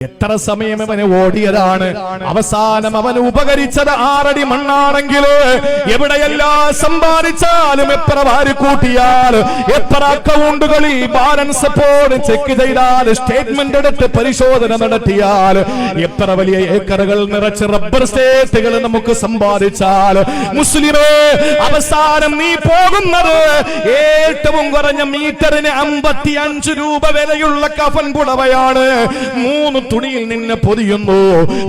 എത്ര സമയം അവന് ഓടിയതാണ്? അവസാനം അവന് ഉപകരിച്ചത് ആറടി മണ്ണാണെങ്കിൽ എവിടെയെല്ലാം സമ്പാദിച്ചാലും എത്ര വാരി കൂട്ടിയാൽ എത്ര അക്കൗണ്ടുകൾ ഈ ബാലൻസ് എപ്പോൾ ചെക്ക് ചെയ്താൽ സ്റ്റേറ്റ്മെന്റ് എടുത്ത് പരിശോധന നടത്തിയാൽ എത്ര വലിയ ഏക്കറുകൾ നിറച്ച് റബ്ബർ സ്റ്റേറ്റുകൾ നമുക്ക് സമ്പാദിച്ചാൽ മുസ്ലിമേ അവസാനം നീ പോകുന്നത് ഏറ്റവും കുറഞ്ഞ മീറ്ററിന് അമ്പത്തി അഞ്ച് രൂപ വിലയുള്ള കഫൻ പുടവയാണ്. മൂന്ന് തുണിയിൽ നിന്നെ പൊതിയുന്നു.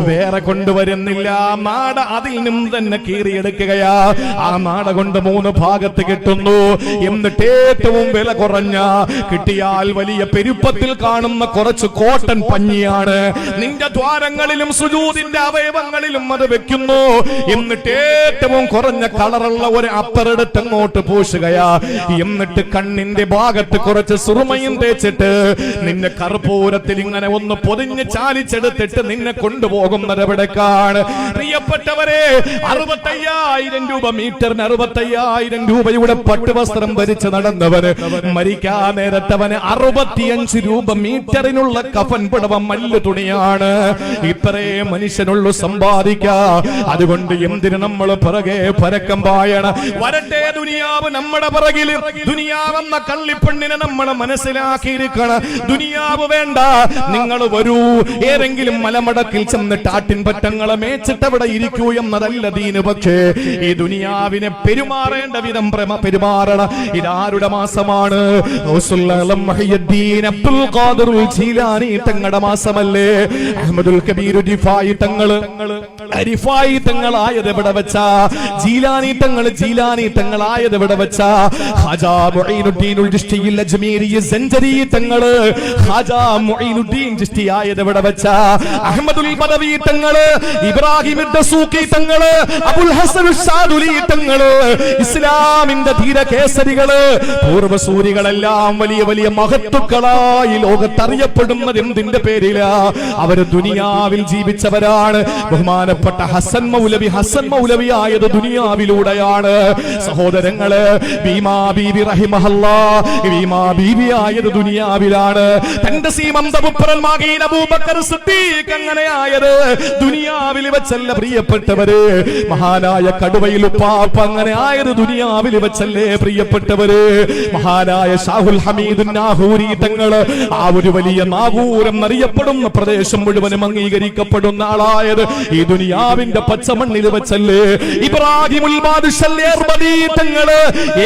വേറെ കൊണ്ടുവരുന്നില്ല. മാട അതിൽ നിന്നും തന്നെ കീറിയെടുക്കുകയാ. ആ മാട കൊണ്ട് മൂന്ന് ഭാഗത്ത് കിട്ടുന്നു. എന്നിട്ട് ഏറ്റവും വില കുറഞ്ഞ കിട്ടിയാൽ വലിയ പെരുപ്പത്തിൽ കാണുന്ന കുറച്ച് കോട്ടൺ പഞ്ഞിയാണ്. നിന്റെ ദ്വാരങ്ങളിലും സുജൂതിന്റെ അവയവങ്ങളിലും അത് വെക്കുന്നു. എന്നിട്ട് ഏറ്റവും കുറഞ്ഞ കളറുള്ള ഒരു അപ്പറെടുത്ത് അങ്ങോട്ട് പൂശുകയാ. എന്നിട്ട് കണ്ണിന്റെ ഭാഗത്ത് കുറച്ച് സുറുമയും തേച്ചിട്ട് നിന്നെ കർപ്പൂരത്തിൽ ഇങ്ങനെ ഒന്ന് പൊതിഞ്ഞ് ചാലിച്ചെടുത്തിട്ട് നിന്നെ കൊണ്ടുപോകുന്നത് എവിടേക്കാണ് പ്രിയപ്പെട്ടവരെ അറുപത്തയ്യായിരം രൂപ മീറ്ററിന് അറുപത്തയ്യായിരം രൂപയുടെ പട്ടുവസ്ത്രം ധരിച്ച് നടന്നവന് മരിക്കാൻ നേരത്തവന് അറുപത്തിയഞ്ച് രൂപ മീറ്ററിനുള്ള കഫൻ പിടവ മല്ല് തുണിയാണ്. ഇത്രേ മനുഷ്യനുള്ളു സമ്പാദിക്കാ. അതുകൊണ്ട് എന്തിന് നമ്മൾ പിറകെ പരക്കം പായണ? വരട്ടെ ദുനിയാവ് നമ്മുടെ പിറകിൽ. ദുനിയാവെന്ന കള്ളിപ്പെണ്ണിനെ നമ്മൾ മനസ്സിലാക്കിയിരിക്കണം. ദുനിയാവ് വേണ്ട. നിങ്ങൾ വരൂ ഏതെങ്കിലും മലമടക്കിൽ ചെന്നിട്ട് ആട്ടിൻ പറ്റങ്ങളെ മേച്ചിട്ട് അവിടെ ഇരിക്കൂ എന്നതല്ല ദീന് പക്ഷേ. ഈ ദുനിയാവിനെ പെരുമാറേണ്ട വിധം പ്രമ പെരുമാറണം. ഇതാരുടെ മാസമാണ്? തങ്ങളുടെ മാസമല്ലേ? അഹമ്മദുൽ കബീർ തങ്ങൾ. അരിഫായി തങ്ങളായത് എവിടെ വെച്ചാ? ജീലാനി തങ്ങൾ ജീലാനി തങ്ങളായത് എവിടെ വെച്ചാ? ഖാജാ മുഈനുദ്ദീനുൽ ചിശ്തിയിൽ അജ്മീരി സഞ്ചരി തങ്ങൾ. ഖാജാ മുഈനുദ്ദീൻ ചിശ്തി ആയത് വെച്ച അഹമ്മദുൽ അഹ്മദുൽ ഇബ്രാഹിമിന്റെ തങ്ങൾ അബുൽ ഹസൻ തങ്ങൾ ഇസ്ലാമിന്റെ ധീരകേസരികൾ പൂർവസൂരികളെല്ലാം വലിയ വലിയ മഹത്തുക്കളായി ലോകത്തറിയപ്പെടുന്നത് എന്തിന്റെ പേരിലാ? അവർ ദുനിയാവിൽ ജീവിച്ചവരാണ്. ബഹുമാനപ്പെട്ട ഹസൻ മൗലവി ഹസൻ മൗലവി ആയത് ദുനിയാവിലൂടെയാണ്. സഹോദരങ്ങൾ ഭീമാ ബീബി റഹിമഹല്ല ഭീമാ ബീബി ആയത് ദുനിയാവിലാണ്. തന്റെ മാഗീൻ അബൂബക്കർ സിദ്ദീഖ് അങ്ങനെ ആയത് ദുനിയാവിൽ വെച്ചല്ല പ്രിയപ്പെട്ടവര്? മഹാനായ കടുവയിൽ ഉപ്പാപ്പ അങ്ങനെ ആയത് ദുനിയാവിൽ വെച്ചല്ലേ പ്രിയപ്പെട്ടവര്? മഹാനായ ഷാഹുൽ ഹമീദ് നാഹൂരി തങ്ങൾ ആ ഒരു വലിയ നാഗൂരം എന്നറിയപ്പെടുന്ന പ്രദേശം മുഴുവനും അംഗീകരിക്കപ്പെടുന്ന ആളായത് ഈ ദുനിയാവിന്റെ പച്ചമണ്ണിൽ വെച്ചല്ലേ? ഇബ്രാഹിമുൽ തങ്ങൾ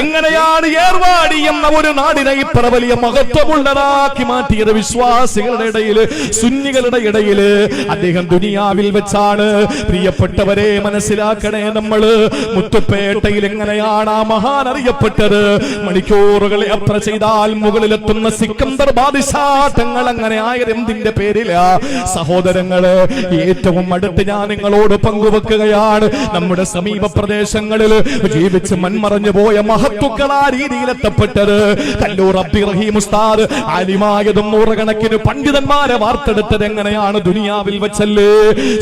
എങ്ങനെയാണ് ഏർവാടി എന്ന ഒരു നാടിനെ ഇത്ര വലിയ മഹത്വമുള്ളതാക്കി മാറ്റിയത്? വിശ്വാസികളുടെ ഇടയിൽ സുന്നികളുടെ ഇടയിൽ അദ്ദേഹം ദുനിയാവിൽ വെച്ചാണ്. പ്രിയപ്പെട്ടവരെ മനസ്സിലാക്കണേ നമ്മൾ മുത്തുപ്പേട്ടയിൽ എങ്ങനെയാണ് ആ മഹാൻ അറിയപ്പെട്ടത്? മണിക്കൂറുകൾ യാത്ര ചെയ്താൽ മുകളിലെത്തുന്ന സിക്കന്ദർ ബാദിശാട്ടങ്ങൾ അങ്ങനെ ആയത് എന്തിന്റെ പേരില? സഹോദരങ്ങൾ ഏറ്റവും അടുത്ത് ഞാൻ നിങ്ങളോട് പങ്കുവെക്കുകയാണ്. നമ്മുടെ സമീപ പ്രദേശങ്ങളിൽ ജീവിച്ച് മൺമറഞ്ഞു പോയ മഹത്തുക്കൾ ആ രീതിയിൽ എത്തപ്പെട്ടത്. കല്ലൂർ അബ്ദി ഉസ്താദ് ആലിമായതും നൂറുകണക്കിന് പണ്ഡിതന്മാരെ വാർത്തെടുത്തത് എങ്ങനെയാണ് ദുനിയാവിൽ വെച്ചല്ലേ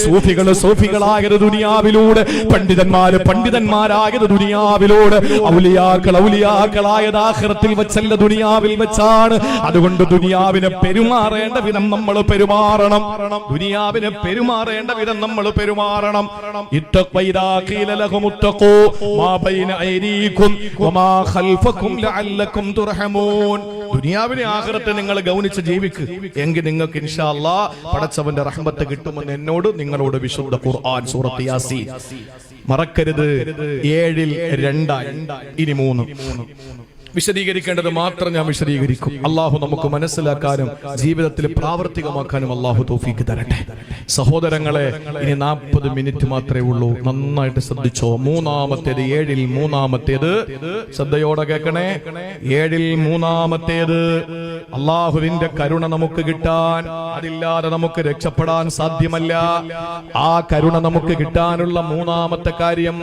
സൂഫികൾ സൂഫികളായത് ദുനിയാവിലൂടെ പണ്ഡിതന്മാര് പണ്ഡിതന്മാരായത് ദുനിയാവിലൂടെ ഔലിയാക്കൾ ഔലിയാക്കളായത് ആഖിറത്തിൽ വെച്ചല്ല ദുനിയാവിൽ വെച്ചാണ്. അതുകൊണ്ട് ദുനിയാവിനെ പെരുമാറേണ്ട വിധം നമ്മൾ പെരുമാറണം. ദുനിയാവിനെ പെരുമാറേണ്ട വിധം നമ്മൾ പെരുമാറണം. ദുനിയാവിനെ ആഖിറത്തെ നിങ്ങൾ ഗൗനിച്ച് ജീവിക്ക്. എങ്കിൽ നിങ്ങൾക്ക് ഇൻഷാ അല്ലാ പടച്ചവന്റെ റഹ്മത്ത് കിട്ടുമെന്ന് എന്നോട് നിങ്ങളോട് വിശുദ്ധ ഖുർആൻ സൂറത്ത് യാസീൻ. മറക്കരുത്. ഏഴിൽ രണ്ടായി. ഇനി മൂന്ന്. വിശദീകരിക്കേണ്ടത് മാത്രം ഞാൻ വിശദീകരിക്കും. അള്ളാഹു നമുക്ക് മനസ്സിലാക്കാനും ജീവിതത്തിൽ പ്രാവർത്തികമാക്കാനും അള്ളാഹു തോഫീക്ക് തരട്ടെ. സഹോദരങ്ങളെ ഇനി നാൽപ്പത് മിനിറ്റ് മാത്രമേ ഉള്ളൂ. നന്നായിട്ട് ശ്രദ്ധിച്ചോ. മൂന്നാമത്തേത് ഏഴിൽ മൂന്നാമത്തേത്. ശ്രദ്ധയോടെ കേൾക്കണേ. ഏഴിൽ മൂന്നാമത്തേത്. അള്ളാഹുവിന്റെ കരുണ നമുക്ക് കിട്ടാൻ അതില്ലാതെ നമുക്ക് രക്ഷപ്പെടാൻ സാധ്യമല്ല. ആ കരുണ നമുക്ക് കിട്ടാനുള്ള മൂന്നാമത്തെ കാര്യം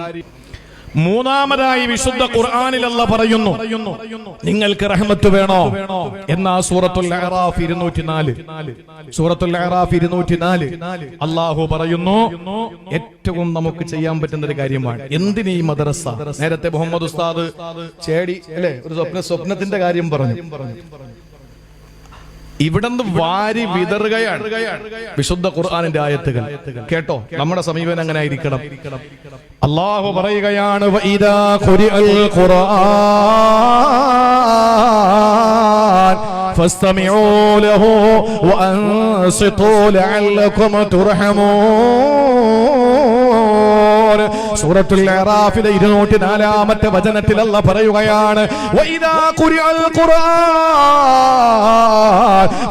മൂന്നാമതായി വിശുദ്ധ ഖുർആനിൽ അല്ല പറയുന്നു നിങ്ങൾക്ക് റഹ്മത്ത് വേണോ? എന്നാ സൂറത്തുൽ ഇരുന്നൂറ്റിനാല്. സൂറത്തുൽ അള്ളാഹു പറയുന്നു ഏറ്റവും നമുക്ക് ചെയ്യാൻ പറ്റുന്ന ഒരു കാര്യമാണ്. എന്തിന് ഈ മദ്രസ? നേരത്തെ മുഹമ്മദ് ഉസ്താദ് ചേടി അല്ലെ ഒരു സ്വപ്ന സ്വപ്നത്തിന്റെ കാര്യം പറഞ്ഞു. ഇവിടുന്ന് വാരി വിതറുകയാണ്. വിശുദ്ധ ഖുർആാനിന്റെ ആയത്തുകൾ. കേട്ടോ? നമ്മുടെ സമീപനം അങ്ങനെ ആയിരിക്കണം അള്ളാഹു പറയുകയാണ് "വഇദാ ഖുരിഅൽ ഖുർആൻ ഫസ്തമിഊ ലഹു വഅൻസിതൂ സൂറത്തുൽ ഇറാഫിലെ ഇരുന്നൂറ്റി നാലാമത്തെ വചനത്തിൽ അല്ല പറയുകയാണ്. "വഇദാ ഖുരിഅൽ ഖുർആൻ.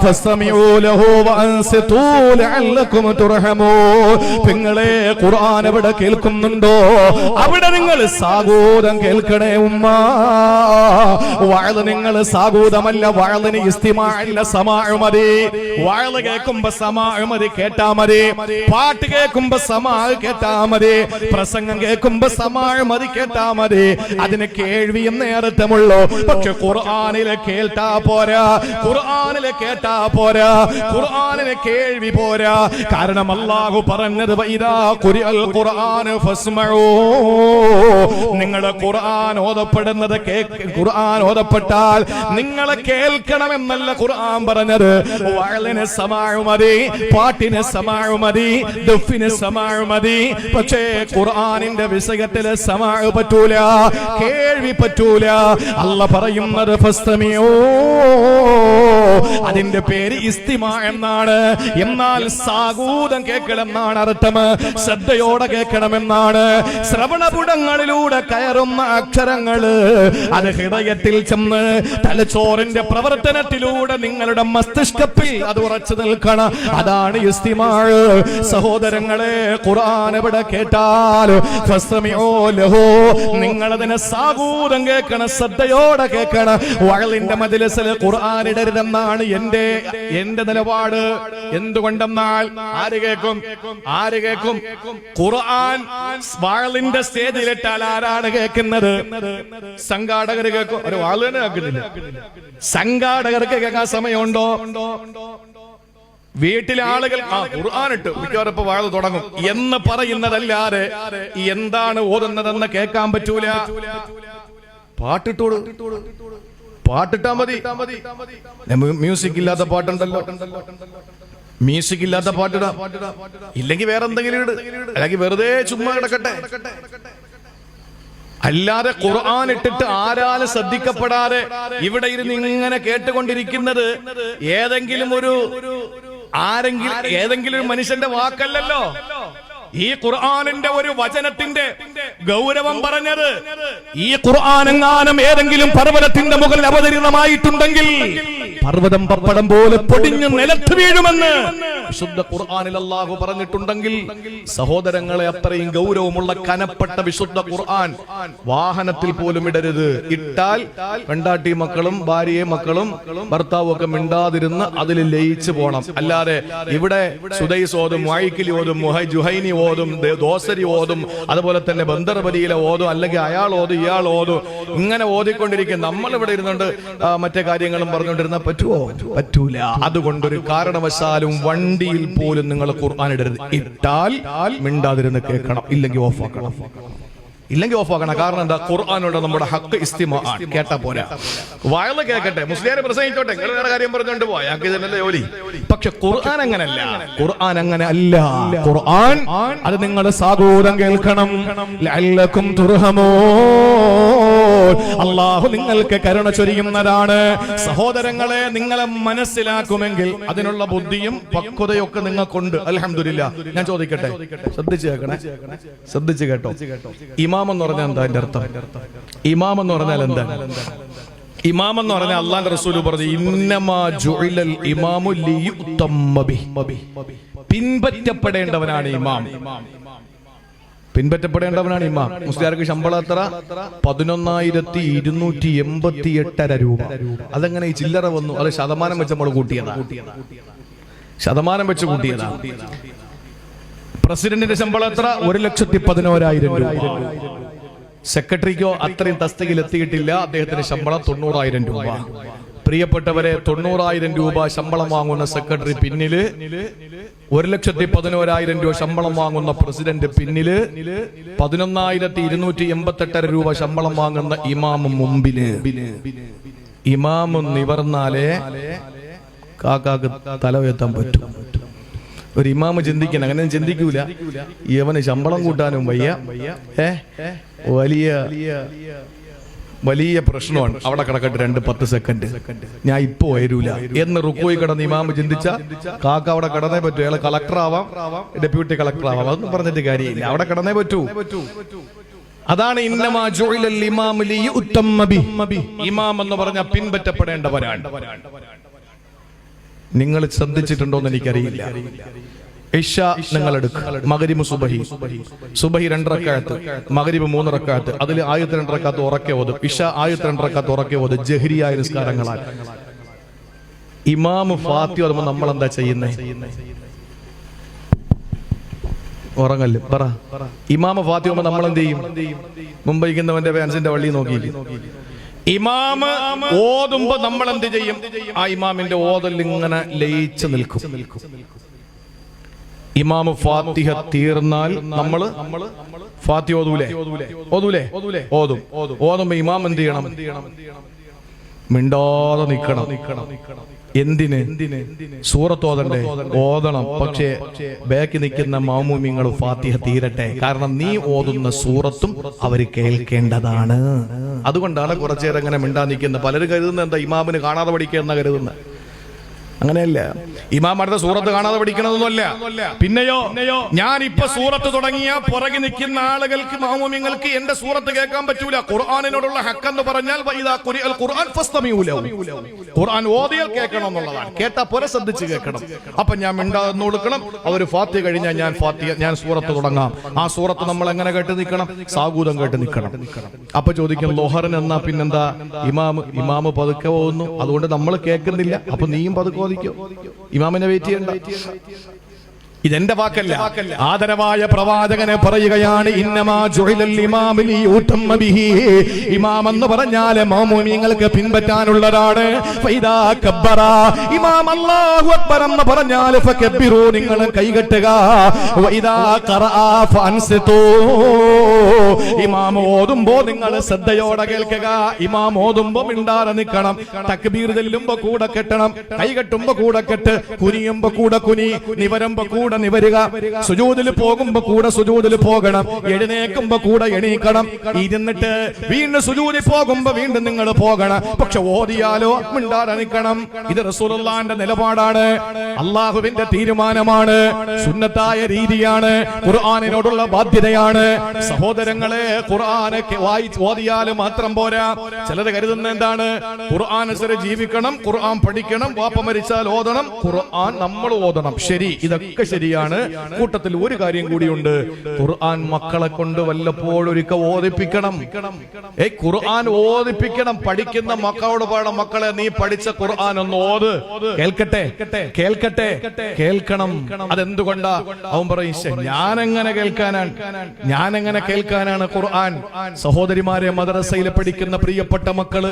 ഫസ്തമിഊ ലഹു വഅൻസിതൂ ലഅല്ലകും തുർഹമൂൻ നിങ്ങളെ ഖുർആൻ എവിടെ കേൾക്കുന്നുണ്ടോ? അവിടെ നിങ്ങൾ സാഗൂതം കേൾക്കണേ ഉമ്മ. വാഴ് നിങ്ങൾ സാഗൂതമല്ല വാഴന് ഇസ്തിമാല്ല സമാഴ് മതി. വാഴ് കേൾക്കുമ്പോ സമാഴ് മതി കേട്ടാ മതി. പാട്ട് കേൾക്കുമ്പോ സമാ കേട്ടാ മതി. പ്രസംഗം കേൾക്കുമ്പോ സമാഴ് മതി കേട്ടാ മതി. അതിന് കേൾവിയും നേരത്തമുള്ളൂ. പക്ഷെ ഖുർആാനിലെ കേൾട്ടാ പോരാ. ഖുർആാനിലെ കേട്ടാ പോരാ. ഖുർആാനിലെ കേൾവി പോരാ. കാരണം അള്ളാഹു പറഞ്ഞത് നിങ്ങളുടെ ഖുർആൻ ഓതപ്പെടുന്നത് ഖുർആൻ ഓതപ്പെട്ടാൽ നിങ്ങളെ കേൾക്കണമെന്നല്ല ഖുർആൻ പറഞ്ഞത്. വയലിന് സമാഴു മതി പാട്ടിന് സമാഴു മതി ദുഫിന് സമാഴു മതി. പക്ഷേ ഖുർആനിന്റെ വിഷയത്തിൽ സമാഴ് പറ്റൂല കേൾവി പറ്റൂല. അല്ല പറയുന്നത് ഫസ്തമിയോ. അതിന്റെ പേര് ഇസ്തിമ എന്നാണ്. എന്നാൽ സാഗൂതം കേൾക്കണമെന്നാണ് അർത്ഥം. ശ്രദ്ധയോടെ കേൾക്കണമെന്നാണ്. ശ്രവണപുടങ്ങളിലൂടെ കയറുന്ന അക്ഷരങ്ങൾ അത് ഹൃദയത്തിൽ ചെന്ന് തലച്ചോറിന്റെ പ്രവർത്തനത്തിലൂടെ നിങ്ങളുടെ മസ്തിഷ്കത്തിൽ അത് ഉറച്ചു നിൽക്കണം. അതാണ് ഇസ്തിമാഴ് സഹോദരങ്ങളെ ഖുർആൻ എവിടെ കേട്ടാൽ നിങ്ങൾ നിങ്ങളതിനെ സാഗൂതം കേൾക്കണം ശ്രദ്ധയോടെ കേൾക്കണം. വഴലിന്റെ മതിലസിൽ ഖുർആൻ ഇടരുതെന്നാണ് എന്റെ എന്റെ നിലപാട്. എന്തുകൊണ്ടെന്നാൽ ആര് കേൾക്കും ആര് കേൾക്കും ഖുർആൻ വാളിന്റെ സ്റ്റേജിലിട്ടാൽ ആരാണ് കേൾക്കുന്നത് സംഘാടകർ കേൾക്കും ഒരു വാൾ തന്നെ കേൾക്കുന്നില്ല. സംഘാടകർക്ക് കേൾക്കാൻ സമയമുണ്ടോ? വീട്ടിലെ ആളുകൾ ആ ഖുർആാനിട്ട് മിക്കവാറും വാഴ തുടങ്ങും. എന്ന് പറയുന്നതല്ലാതെ എന്താണ് ഓതുന്നതെന്ന് കേൾക്കാൻ പറ്റൂല. പാട്ടിട്ടോട് പാട്ടിട്ടാ മതി. മ്യൂസിക് ഇല്ലാത്ത പാട്ടുണ്ടല്ലോ. മ്യൂസിക് ഇല്ലാത്ത പാട്ടിടാം. ഇല്ലെങ്കിൽ വേറെ എന്തെങ്കിലും ഇട്. അല്ലെങ്കിൽ വെറുതെ ചുമ്മാ കിടക്കട്ടെ. അല്ലാതെ ഖുർആൻ ഇട്ടിട്ട് ആരാലും ശ്രദ്ധിക്കപ്പെടാതെ ഇവിടെ ഇരുന്ന് ഇങ്ങനെ കേട്ടുകൊണ്ടിരിക്കുന്നത് ഏതെങ്കിലും ഒരു ആരെങ്കിലും ഏതെങ്കിലും ഒരു മനുഷ്യന്റെ വാക്കല്ലല്ലോ. ഈ ഖുർആാനിന്റെ ഒരു വചനത്തിന്റെ ഗൗരവം പറഞ്ഞത് ഈ ഖുർആാനെങ്ങാനും ഏതെങ്കിലും പർവതത്തിന്റെ മുകളിൽ അവതരിതമായിട്ടുണ്ടെങ്കിൽ പർവതം പപ്പടം പോലെ പൊടിഞ്ഞു നിലത്ത് വീഴുമെന്ന് വിശുദ്ധ ഖുർആാനിൽ അള്ളാഹു പറഞ്ഞിട്ടുണ്ടെങ്കിൽ സഹോദരങ്ങളെ അത്രയും ഗൗരവമുള്ള കനപ്പെട്ട വിശുദ്ധ ഖുർആൻ വാഹനത്തിൽ പോലും ഇടരുത്. ഇട്ടാൽ പെണ്ടാട്ടി മക്കളും ഭാര്യയെ മക്കളും ഭർത്താവും ഒക്കെ മിണ്ടാതിരുന്ന് അതിൽ ലയിച്ചു പോണം. അല്ലാതെ ഇവിടെ സുദൈസ് ഓതും ഓതും ഓതും ദോസരി ഓതും അതുപോലെ തന്നെ ബന്ദർബലിയിലെ ഓതും അല്ലെങ്കിൽ അയാൾ ഓതും ഇയാൾ ഓതും. ഇങ്ങനെ ഓതിക്കൊണ്ടിരിക്കും. നമ്മൾ ഇവിടെ ഇരുന്നുകൊണ്ട് ആ, മറ്റേ കാര്യങ്ങളും പറഞ്ഞുകൊണ്ടിരുന്ന പറ്റുമോ പറ്റൂല. അതുകൊണ്ടൊരു കാരണവശാലും വണ്ടിയിൽ പോലും നിങ്ങൾ ഖുർആൻ ഇടരുത്. ഇട്ടാൽ മിണ്ടാതിരുന്ന് കേൾക്കണം ഇല്ലെങ്കിൽ ഓഫാക്കണം. ഇല്ലെങ്കിൽ ഓഫ് ആക്കണം കാരണം എന്താ? ഖുർആാനോട് നമ്മുടെ ഹക്ക് ഇസ്തിമ കേട്ടാ പോരാ. വയൽ കേൾക്കട്ടെ മുസ്ലിയാരെ പ്രസംഗിച്ചോട്ടെ? നിങ്ങൾ വേറെ കാര്യം ഞങ്ങൾക്ക് ഇതിനല്ലേ ജോലി? പക്ഷെ ഖുർആൻ അങ്ങനല്ല. ഖുർആൻ അങ്ങനെ അല്ല ഖുർആൻ അത് നിങ്ങൾ സാഗൂതം കേൾക്കണം. ലഅല്ലക്കും തുർഹമോ. അള്ളാഹു നിങ്ങൾക്ക് കരുണ ചൊരിയുന്നതാണ്. സഹോദരങ്ങളെ നിങ്ങളെ മനസ്സിലാക്കുമെങ്കിൽ അതിനുള്ള ബുദ്ധിയും പക്വതയും ഒക്കെ നിങ്ങൾക്കുണ്ട്. അലഹമില്ല ഞാൻ ചോദിക്കട്ടെ? ശ്രദ്ധിച്ചു കേൾക്കണേ? ശ്രദ്ധിച്ചു കേട്ടോ? ഇമാം എന്ന് പറഞ്ഞാൽ എന്താ എന്റെ അർത്ഥം? ഇമാം എന്ന് പറഞ്ഞാൽ എന്താ? ഇമാം എന്ന് പറഞ്ഞാൽ അള്ളാന്റെ റസൂൽ പറഞ്ഞു ഇന്നമാ ജുഇലൽ ഇമാമു ലിയുത്തമ്മ ബിഹി." പിൻപറ്റപ്പെടേണ്ടവനാണ് ഇമാം. പിൻപറ്റപ്പെടേണ്ടവനാണ് ഇമ്മ മുസ്ലിയാർക്ക് ശമ്പളം എത്ര? പതിനൊന്നായിരത്തി ഇരുന്നൂറ്റി എൺപത്തി എട്ടര രൂപ. അതെങ്ങനെ ഈ ചില്ലറ വന്നു? അത് ശതമാനം വെച്ച് നമ്മൾ കൂട്ടിയതാ. ശതമാനം വെച്ച് കൂട്ടിയതാ. പ്രസിഡന്റിന്റെ ശമ്പളം എത്ര? ഒരു ലക്ഷത്തി പതിനോരായിരം രൂപ. സെക്രട്ടറിക്കോ അത്രയും തസ്തികയിൽ എത്തിയിട്ടില്ല. അദ്ദേഹത്തിന്റെ ശമ്പളം തൊണ്ണൂറായിരം രൂപ. പ്രിയപ്പെട്ടവരെ തൊണ്ണൂറായിരം രൂപ ശമ്പളം വാങ്ങുന്ന സെക്രട്ടറി പിന്നിൽ ഒരു ലക്ഷത്തി പതിനോരായിരം രൂപ ശമ്പളം വാങ്ങുന്ന പ്രസിഡന്റ് പിന്നിൽ പതിനൊന്നായിരത്തി ഇരുന്നൂറ്റി എൺപത്തെട്ടര രൂപ ശമ്പളം വാങ്ങുന്ന ഇമാമ് മുമ്പിൽ. ഇമാമ് നിവർന്നാലേ കാക്കാക്ക് തല ഉയർത്താൻ പറ്റും. ഒരു ഇമാമ് ചിന്തിക്കണം അങ്ങനെ ചിന്തിക്കൂല. ഇവന് ശമ്പളം കൂട്ടാനും വയ്യ. ഏ? വലിയ വലിയ പ്രശ്നമാണ്. അവിടെ കിടക്കട്ടെ രണ്ട് പത്ത് സെക്കൻഡ് ഞാൻ ഇപ്പൊ വരൂല. എന്ന് റുക്കോയി കിടന്ന് ഇമാമ് ചിന്തിച്ച കാക്ക അവിടെ കിടന്നേ പറ്റൂ. അയാൾ കളക്ടർ ആവാം ഡെപ്യൂട്ടി കളക്ടർ ആവാം. അതൊന്നും പറഞ്ഞിട്ട് കാര്യമില്ല. അവിടെ കിടന്നേ പറ്റൂ. അതാണ്. ഇമാം എന്ന് പറഞ്ഞ പിൻപറ്റപ്പെടേണ്ടവരാണ്. നിങ്ങൾ ശ്രദ്ധിച്ചിട്ടുണ്ടോ എന്ന് എനിക്കറിയില്ല. ഇഷ നിങ്ങൾ എടുക്കുക സുബഹി. സുബഹി അതിൽ ഉറക്കെ ഓതും. ഉറക്കെ ഓതും. ജഹരിയായ നിസ്കാരങ്ങളാൽ. ഇമാമ് ഫാത്തി ഓതുമ്പോ നമ്മൾ എന്താ ചെയ്യുന്നേ? ഉറങ്ങൽ പറ. ഇമാമ ഫാത്തി ഓതുമ്പോ നമ്മൾ എന്ത് ചെയ്യും? മുംബൈക്കുന്നവന്റെ ഫാൻസിന്റെ വള്ളി നോക്കി ഇമാമ് ഓതുമ്പോ നമ്മൾ എന്ത് ചെയ്യും? ആ ഇമാമിന്റെ ഓതൽ ഇങ്ങനെ ലയിച്ചു നിൽക്കും. ഇമാമ് ഫാത്തിഹ തീർന്നാൽ നമ്മൾ ഫാത്തി ഓതൂലേ? ഓതൂലേ? ഓതും. ഓതുമ്പോ ഇമാം എന്ത് ചെയ്യണം? മിണ്ടാതെ നിക്കണം. എന്തിന്? സൂറത്തോതണ്ടേ ഓതണം. പക്ഷേ ബാക്കി നിൽക്കുന്ന മാമൂമിങ്ങൾ ഫാത്തിഹ തീരട്ടെ. കാരണം നീ ഓതുന്ന സൂറത്തും അവർ കേൾക്കേണ്ടതാണ്. അതുകൊണ്ടാണ് കുറച്ചേരം അങ്ങനെ മിണ്ടാ നിൽക്കുന്നത്. പലരും കരുതുന്നത് എന്താ ഇമാമിന് കാണാതെ പഠിക്കുക എന്നാ കരുതുന്നത്? അങ്ങനെയല്ല. ഇമാം അടുത്ത സൂറത്ത് കാണാതെ പഠിക്കണതൊന്നുമല്ല. പിന്നെയോ ഞാൻ ഇപ്പൊ സൂറത്ത് തുടങ്ങിയ പുറകെ നിൽക്കുന്ന ആളുകൾക്ക് മാമൂമ്യങ്ങൾക്ക് എന്റെ സൂറത്ത് കേൾക്കാൻ പറ്റൂല. ഖുർആാനിനോടുള്ള ഹക്കെന്ന് പറഞ്ഞാൽ ഖുർആൻ ഖുർആൻ ഓതിയാൽ കേൾക്കണം എന്നുള്ളതാണ് കേട്ടാ പുര ശ്രദ്ധിച്ച് കേൾക്കണം. അപ്പൊ ഞാൻ മിണ്ടാന്ന് കൊടുക്കണം. അവർ ഫാത്തി കഴിഞ്ഞാൽ ഞാൻ ഫാത്തി ഞാൻ സൂറത്ത് തുടങ്ങാം. ആ സൂറത്ത് നമ്മൾ എങ്ങനെ കേട്ട് നിൽക്കണം? സാഗൂതം കേട്ട് നിൽക്കണം. അപ്പൊ ചോദിക്കും ലോഹറിൻ എന്നാ പിന്നെന്താ? ഇമാമ് ഇമാമ് പതുക്കെ പോകുന്നു. അതുകൊണ്ട് നമ്മൾ കേൾക്കുന്നില്ല. അപ്പൊ നീയും പതുക്കെ ഓദിക്കോ ഇമാമിനെ വെയിറ്റ് ചെയ്യണ്ട. ഇതെന്റെ വാക്കല്ല. ആദരവായ പ്രവാചകനെ പറയുകയാണ് ഇമാം എന്ന് പറഞ്ഞാൽ പിൻപറ്റാനുള്ളതാണ്. ഇമാം അല്ലാഹു അക്ബർ എന്ന് പറഞ്ഞാൽ നിങ്ങൾ കൈകെട്ടുക. ഇമാം ഓതുമ്പോ നിങ്ങൾ ശ്രദ്ധയോടെ കേൾക്കുക. ഇമാം ഓതുമ്പോ മിണ്ടാതെ നിൽക്കണം. തക്ബീർ ചെല്ലുമ്പോ കൂടെ കെട്ടണം. കൈകെട്ടുമ്പോ കൂടെ കെട്ട് കുനിയുമ്പോ കൂടെ കുനി നിവരമ്പോ കൂടെ നിവരുക. സുജൂതിൽ പോകുമ്പോ കൂടെ സുജൂതിൽ പോകണം. എഴുന്നേക്കുമ്പോ കൂടെ എണീക്കണം. ഇരുന്നിട്ട് വീണ്ടും സുജൂതിൽ പോകുമ്പോ വീണ്ടും നിങ്ങൾ പോകണം. പക്ഷെ ഓതിയാലോ മിണ്ടാടണിക്കണം ഇത് റസൂലുള്ളാന്റെ നിലപാടാണ്. അള്ളാഹുവിന്റെ തീരുമാനമാണ്. സുന്നത്തായ രീതിയാണ്. ഖുർആാനിനോടുള്ള ബാധ്യതയാണ്. സഹോദരങ്ങളെ ഖുർആാനൊക്കെ വായിച്ച് ഓതിയാൽ മാത്രം പോരാ. ചിലത് കരുതുന്ന എന്താണ്? ഖുർആൻ അനുസരിച്ച് ജീവിക്കണം ഖുർആൻ പഠിക്കണം വാപ്പ മരിച്ചാൽ ഓതണം ഖുർആൻ നമ്മൾ ഓതണം. ശരി ഇതൊക്കെ ശരിയാണ്. കൂട്ടത്തിൽ ഒരു കാര്യം കൂടിയുണ്ട്. ഖുർആൻ മക്കളെ കൊണ്ട് വല്ലപ്പോഴും ഒരിക്കൽ ഓദിപ്പിക്കണം ഏ ഖുർആൻ ഓദിപ്പിക്കണം പഠിക്കുന്ന മക്കളോട് പാടം മക്കളെ നീ പഠിച്ച ഖുർആൻ ഒന്ന് ഓത്. കേൾക്കട്ടെ? കേൾക്കട്ടെ? കേൾക്കണം. അതെന്തുകൊണ്ടാ? അവൻ പറയും ഞാനെങ്ങനെ കേൾക്കാനാണ്? ഞാനെങ്ങനെ കേൾക്കാനാണ് ഖുർആൻ? സഹോദരിമാരെ മദ്രസയിൽ പഠിക്കുന്ന പ്രിയപ്പെട്ട മക്കൾ